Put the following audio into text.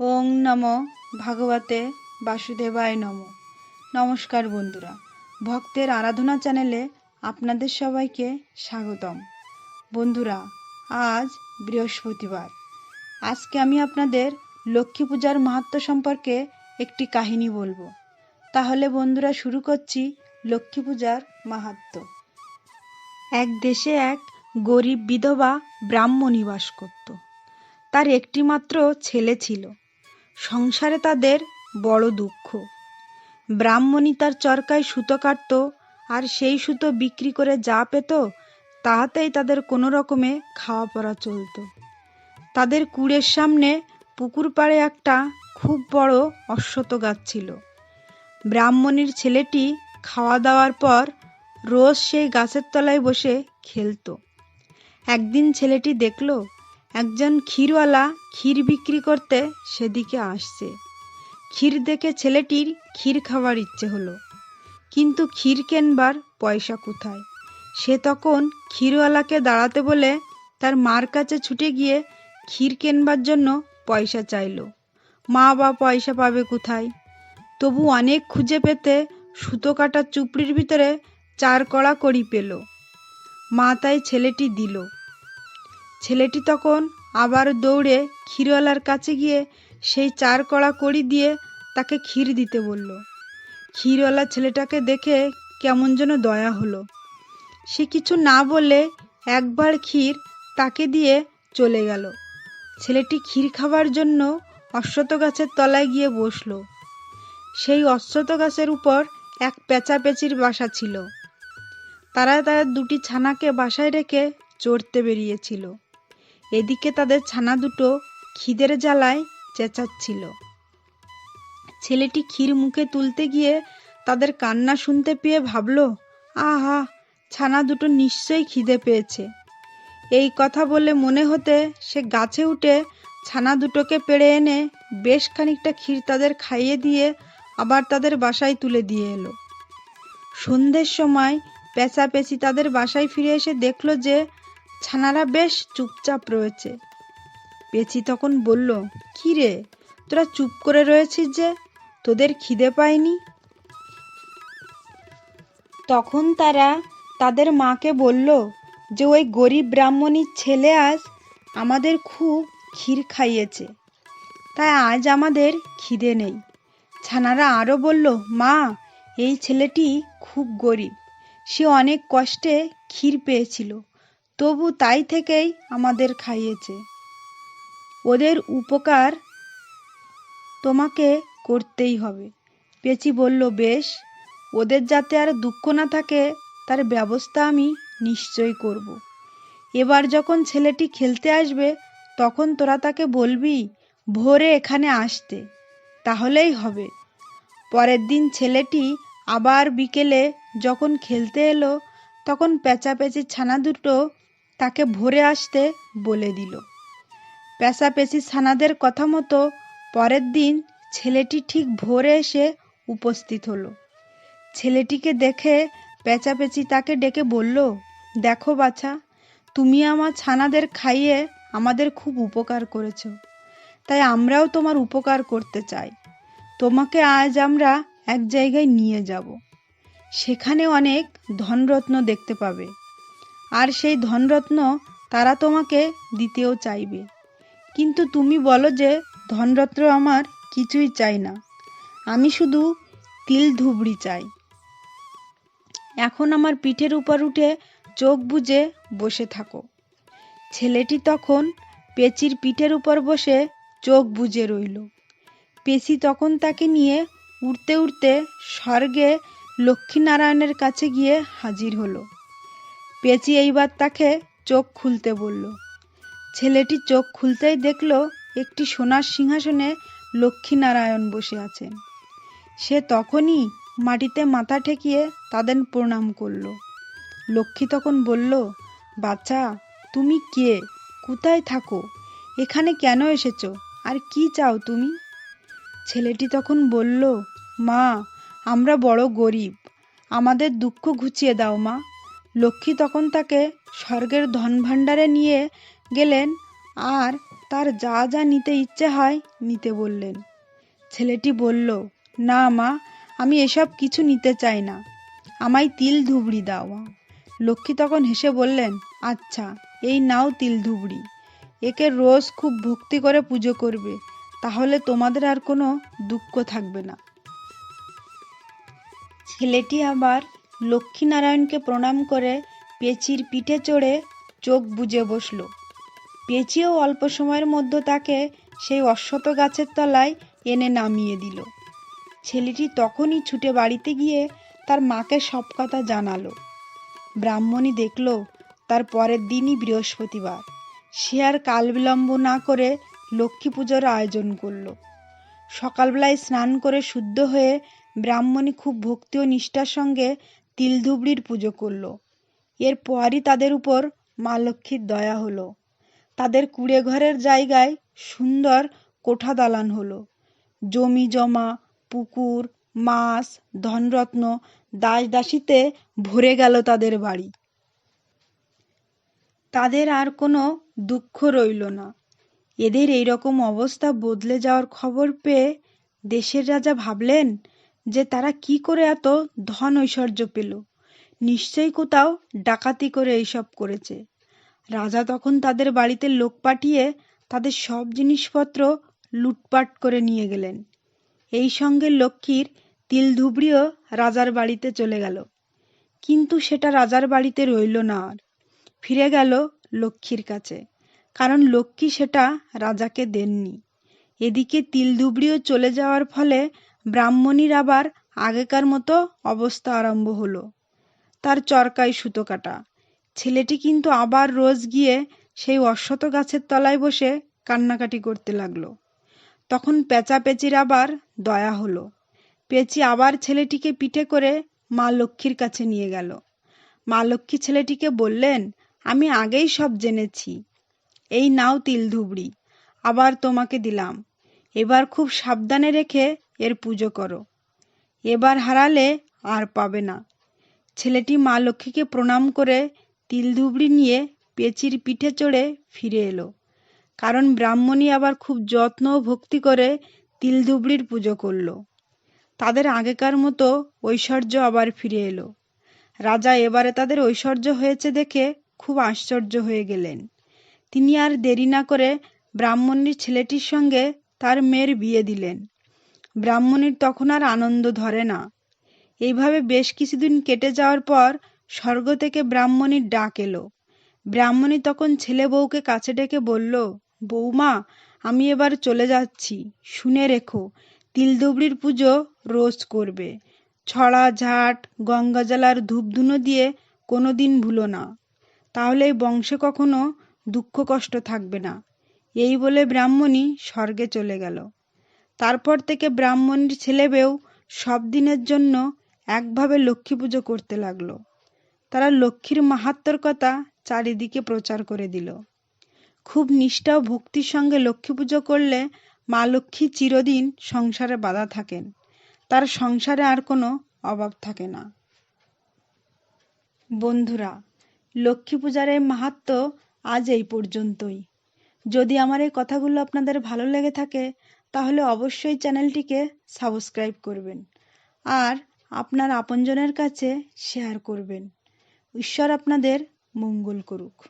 ওং নম ভাগবতে বাসুদেবায় নম। নমস্কার বন্ধুরা, ভক্তের আরাধনা চ্যানেলে আপনাদের সবাইকে স্বাগতম। বন্ধুরা, আজ বৃহস্পতিবার। আজকে আমি আপনাদের লক্ষ্মী পূজার মাহাত্ম সম্পর্কে একটি কাহিনী বলব। তাহলে বন্ধুরা, শুরু করছি লক্ষ্মী পূজার মাহাত্ম। এক দেশে এক গরিব বিধবা ব্রাহ্মণী বাস করত। তার একটিমাত্র ছেলে ছিল। সংসারে তাদের বড় দুঃখ। ব্রাহ্মণী তার চরকায় সুতো কাটত, আর সেই সুতো বিক্রি করে যা পেত, তাহাতেই তাদের কোনো রকমে খাওয়া পড়া চলতো। তাদের কুড়ের সামনে পুকুর পাড়ে একটা খুব বড় অশ্বত্থ গাছ ছিল। ব্রাহ্মণীর ছেলেটি খাওয়া দাওয়ার পর রোজ সেই গাছের তলায় বসে খেলতো। একদিন ছেলেটি দেখল একজন ক্ষীরওয়ালা ক্ষীর বিক্রি করতে সেদিকে আসছে। ক্ষীর দেখে ছেলেটির ক্ষীর খাওয়ার ইচ্ছে হলো। কিন্তু ক্ষীর কেনবার পয়সা কোথায়? সে তখন ক্ষীরওয়ালাকে দাঁড়াতে বলে তার মার কাছে ছুটে গিয়ে ক্ষীর কেনবার জন্য পয়সা চাইলো। মা বা পয়সা পাবে কোথায়? তবু অনেক খুঁজে পেতে সুতো কাটা চুপড়ির ভিতরে চার কড়া কড়ি পেল। মা তাই ছেলেটি দিল। ছেলেটি তখন আবার দৌড়ে ক্ষীরওয়ালার কাছে গিয়ে সেই চার কড়া কড়ি দিয়ে তাকে ক্ষীর দিতে বলল। ক্ষীরওয়ালা ছেলেটাকে দেখে কেমন যেন দয়া হলো। সে কিছু না বলে একবার ক্ষীর তাকে দিয়ে চলে গেল। ছেলেটি ক্ষীর খাবার জন্য অশ্বত্থ গাছের তলায় গিয়ে বসল। সেই অশ্বত্থ গাছের উপর এক পেঁচা পেঁচির বাসা ছিল। তারা তাদের দুটি ছানাকে বাসায় রেখে চড়তে বেরিয়েছিল। এদিকে তাদের ছানা দুটো খিদের জ্বালায় চেঁচাচ্ছিল। ছেলেটি ক্ষীর মুখে তুলতে গিয়ে তাদের কান্না শুনতে পেয়ে ভাবল, আহা, ছানা দুটো নিশ্চয়ই খিদে পেয়েছে। এই কথা বলে মনে হতে সে গাছে উঠে ছানা দুটোকে পেড়ে এনে বেশ খানিকটা ক্ষীর তাদের খাইয়ে দিয়ে আবার তাদের বাসায় তুলে দিয়ে এলো। সন্ধ্যের সময় পেঁচা পেঁচি তাদের বাসায় ফিরে এসে দেখল যে ছানারা বেশ চুপচাপ রয়েছে। পেঁচি তখন বলল, কি রে, তোরা চুপ করে রয়েছিস যে? তোদের খিদে পায়নি? তখন তারা তাদের মাকে বলল, যে ওই গরিব ব্রাহ্মণীর ছেলে আজ আমাদের খুব ক্ষীর খাইয়েছে। তাই আজ আমাদের খিদে নেই। ছানারা আরও বলল, মা, এই ছেলেটি খুব গরিব। সে অনেক কষ্টে ক্ষীর পেয়েছিল। তবু তাই থেকেই আমাদের খাইয়েছে। ওদের উপকার তোমাকে করতেই হবে। পেঁচি বলল, বেশ, ওদের যাতে আর দুঃখ না থাকে, তার ব্যবস্থা আমি নিশ্চয় করব। এবার যখন ছেলেটি খেলতে আসবে, তখন তোরা তাকে বলবি, ভোরে এখানে আসতে, তাহলেই হবে। পরের দিন ছেলেটি আবার বিকেলে যখন খেলতে এলো, তখন পেঁচাপেচির ছানা দুটো তাকে ভোরে আসতে বলে দিল। পেঁচাপেচি ছানাদের কথা মতো পরের দিন ছেলেটি ঠিক ভোরে এসে উপস্থিত হলো। ছেলেটিকে দেখে পেঁচাপেচি তাকে ডেকে বলল, দেখো বাছা, তুমি আমার ছানাদের খাইয়ে আমাদের খুব উপকার করেছ। তাই আমরাও তোমার উপকার করতে চাই। তোমাকে আজ আমরা এক জায়গায় নিয়ে যাব। সেখানে অনেক ধনরত্ন দেখতে পাবে। আর সেই ধনরত্ন তারা তোমাকে দিতেও চাইবে। কিন্তু তুমি বলো যে, ধনরত্ন আমার কিছুই চাই না। আমি শুধু তিল ধুবড়ি চাই। এখন আমার পিঠের উপর উঠে চোখ বুজে বসে থাকো। ছেলেটি তখন পেচির পিঠের উপর বসে চোখ বুজে রইল। পেশি তখন তাকে নিয়ে উড়তে উড়তে স্বর্গে লক্ষ্মীনারায়ণের কাছে গিয়ে হাজির হলো। পেঁচি এইবার তাকে চোখ খুলতে বলল। ছেলেটি চোখ খুলতেই দেখল একটি সোনার সিংহাসনে লক্ষ্মীনারায়ণ বসে আছেন। সে তখনই মাটিতে মাথা ঠেকিয়ে তাদের প্রণাম করল। লক্ষ্মী তখন বলল, বাচ্চা, তুমি কে? কোথায় থাকো? এখানে কেন এসেছ? আর কি চাও তুমি? ছেলেটি তখন বলল, মা, আমরা বড় গরিব। আমাদের দুঃখ ঘুচিয়ে দাও মা। লক্ষ্মী তখন তাকে স্বর্গের ধন ভাণ্ডারে নিয়ে গেলেন আর তার যা যা নিতে ইচ্ছে হয় নিতে বললেন। ছেলেটি বলল, না মা, আমি এসব কিছু নিতে চাই না। আমায় তিল ধুবড়ি দাও। লক্ষ্মী তখন হেসে বললেন আচ্ছা এই নাও তিল ধুবড়ি। একে রোজ খুব ভক্তি করে পুজো করবে, তাহলে তোমাদের আর কোনো দুঃখ থাকবে না। ছেলেটি আবার লক্ষ্মীনারায়ণকে প্রণাম করে পেঁচির পিঠে চড়ে চোখ বুজে বসল। পেঁচিও অল্প সময়ের মধ্যে তাকে সেই অশ্বত গাছের তলায় এনে নামিয়ে দিল। ছেলেটি তখনই ছুটে বাড়িতে গিয়ে তার মাকে সব কথা জানালো। ব্রাহ্মণী দেখল তার পরের দিনই বৃহস্পতিবার। সে আর কাল বিলম্ব না করে লক্ষ্মী পুজোর আয়োজন করল। সকালবেলায় স্নান করে শুদ্ধ হয়ে ব্রাহ্মণী খুব ভক্তি ও নিষ্ঠার সঙ্গে তিলধুবড়ির পুজো করল। এরপরই তাদের উপর মা লক্ষ্মীর দয়া হলো। তাদের কুড়ে ঘরের জায়গায় সুন্দর কোঠা দালান হলো। জমি জমা, পুকুর, মাছ, ধনরত্ন দাস দাসীতে ভরে গেল তাদের বাড়ি। তাদের আর কোনো দুঃখ রইল না। এদের এই রকম অবস্থা বদলে যাওয়ার খবর পেয়ে দেশের রাজা ভাবলেন যে তারা কি করে এত ধন ঐশ্বর্য পেল। নিশ্চয়ই কোথাও ডাকাতি করে এইসব করেছে। রাজা তখন তাদের বাড়িতে লোক পাঠিয়ে তাদের সব জিনিসপত্র লুটপাট করে নিয়ে গেলেন। এই সঙ্গে লক্ষ্মীর তিল ধুবড়িও রাজার বাড়িতে চলে গেল। কিন্তু সেটা রাজার বাড়িতে রইল না আর। ফিরে গেল লক্ষ্মীর কাছে। কারণ লক্ষ্মী সেটা রাজাকে দেননি। এদিকে তিল ধুবড়িও চলে যাওয়ার ফলে ব্রাহ্মণীর আবার আগেকার মতো অবস্থা আরম্ভ হলো। তার চরকায় সুতো কাটা। ছেলেটি কিন্তু আবার রোজ গিয়ে সেই অশ্বত গাছের তলায় বসে কান্নাকাটি করতে লাগল। তখন পেঁচা পেঁচির আবার দয়া হলো। পেঁচি আবার ছেলেটিকে পিঠে করে মা লক্ষ্মীর কাছে নিয়ে গেল। মা লক্ষ্মী ছেলেটিকে বললেন, আমি আগেই সব জেনেছি। এই নাও তিল ধুবড়ি, আবার তোমাকে দিলাম। এবার খুব সাবধানে রেখে এর পুজো করো। এবার হারালে আর পাবে না। ছেলেটি মা লক্ষ্মীকে প্রণাম করে তিল ধুবড়ি নিয়ে পেঁচির পিঠে চড়ে ফিরে এলো। কারণ ব্রাহ্মণী আবার খুব যত্ন ও ভক্তি করে তিল ধুবড়ির পুজো করল। তাদের আগেকার মতো ঐশ্বর্য আবার ফিরে এলো। রাজা এবারে তাদের ঐশ্বর্য হয়েছে দেখে খুব আশ্চর্য হয়ে গেলেন। তিনি আর দেরি না করে ব্রাহ্মণীর ছেলেটির সঙ্গে তার মেয়ের বিয়ে দিলেন। ব্রাহ্মণীর তখন আর আনন্দ ধরে না। এইভাবে বেশ কিছুদিন কেটে যাওয়ার পর স্বর্গ থেকে ব্রাহ্মণীর ডাক এলো। ব্রাহ্মণী তখন ছেলে বউকে কাছে ডেকে বলল বৌমা আমি এবার চলে যাচ্ছি। শুনে রেখো, তিলদুবড়ির পুজো রোজ করবে। ছড়া, ঝাট, গঙ্গা জলার ধূপধুনো দিয়ে কোনো দিন ভুলো না। তাহলে এই বংশে কখনো দুঃখ কষ্ট থাকবে না। এই বলে ব্রাহ্মণী স্বর্গে চলে গেল। তারপর থেকে ব্রাহ্মণীর ছেলে বেউ সব দিনের জন্য একভাবে লক্ষ্মী পুজো করতে লাগল। তারা লক্ষ্মীর মাহাত্মর কথা চারিদিকে প্রচার করে দিল। খুব নিষ্ঠা ও ভক্তির সঙ্গে লক্ষ্মী পুজো করলে মা লক্ষ্মী চিরদিন সংসারে বাধা থাকেন। তার সংসারে আর কোনো অভাব থাকে না। বন্ধুরা, লক্ষ্মী পূজার এই মাহাত্ম আজ এই পর্যন্তই। যদি আমার এই কথাগুলো আপনাদের ভালো লেগে থাকে তাহলে অবশ্যই চ্যানেলটিকে সাবস্ক্রাইব করবেন। আর আপনার আপনজনের কাছে শেয়ার করবেন। ঈশ্বর আপনাদের মঙ্গল করুক।